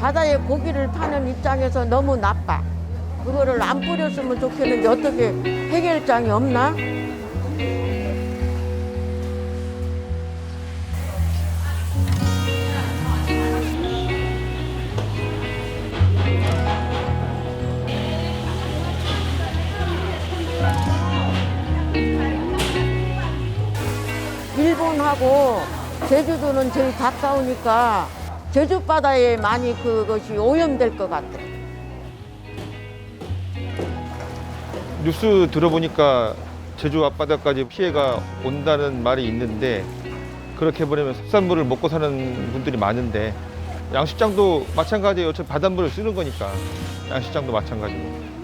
바다에 고기를 파는 입장에서 너무 나빠. 그거를 안 뿌렸으면 좋겠는데 어떻게 해결장이 없나? 하고 제주도는 제일 가까우니까 제주 바다에 많이 그것이 오염될 것 같아. 뉴스 들어보니까 제주 앞바다까지 피해가 온다는 말이 있는데 그렇게 해버리면 수산물을 먹고 사는 분들이 많은데 양식장도 마찬가지예요. 어차피 바닷물을 쓰는 거니까 양식장도 마찬가지고.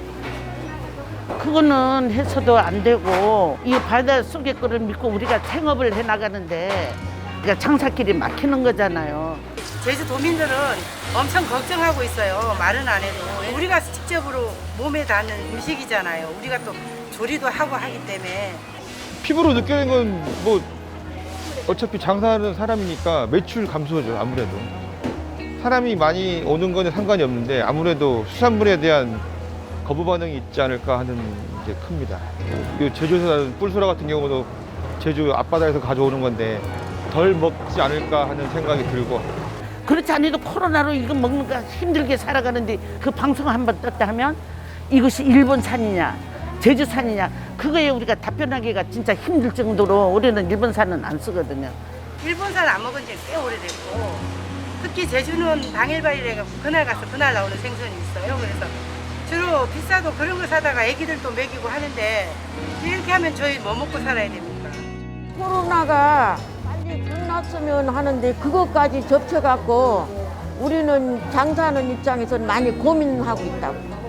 그거는 해서도 안 되고 이 바다 속의 거를 믿고 우리가 생업을 해 나가는데 그러니까 장사길이 막히는 거잖아요. 제주도민들은 엄청 걱정하고 있어요. 말은 안 해도. 우리가 직접으로 몸에 닿는 음식이잖아요. 우리가 또 조리도 하고 하기 때문에. 피부로 느끼는 건 뭐 어차피 장사하는 사람이니까 매출 감소죠 아무래도 사람이 많이 오는 거는 상관이 없는데 아무래도 수산물에 대한 거부 반응이 있지 않을까 하는 게 큽니다. 이 제주에서 나는 뿔소라 같은 경우도 제주 앞바다에서 가져오는 건데 덜 먹지 않을까 하는 생각이 들고 그렇지 않아도 코로나로 이거 먹는 거 힘들게 살아가는데 그 방송 한 번 떴다 하면 이것이 일본산이냐 제주산이냐 그거에 우리가 답변하기가 진짜 힘들 정도로 우리는 일본산은 안 쓰거든요. 일본산 안 먹은 지 꽤 오래됐고 특히 제주는 당일발이래가 그날 가서 그날 나오는 생선이 있어요. 그래서 주로 비싸도 그런 거 사다가 애기들도 먹이고 하는데 이렇게 하면 저희 뭐 먹고 살아야 됩니까? 코로나가 빨리 끝났으면 하는데 그것까지 접쳐갖고 우리는 장사하는 입장에서 많이 고민하고 있다고.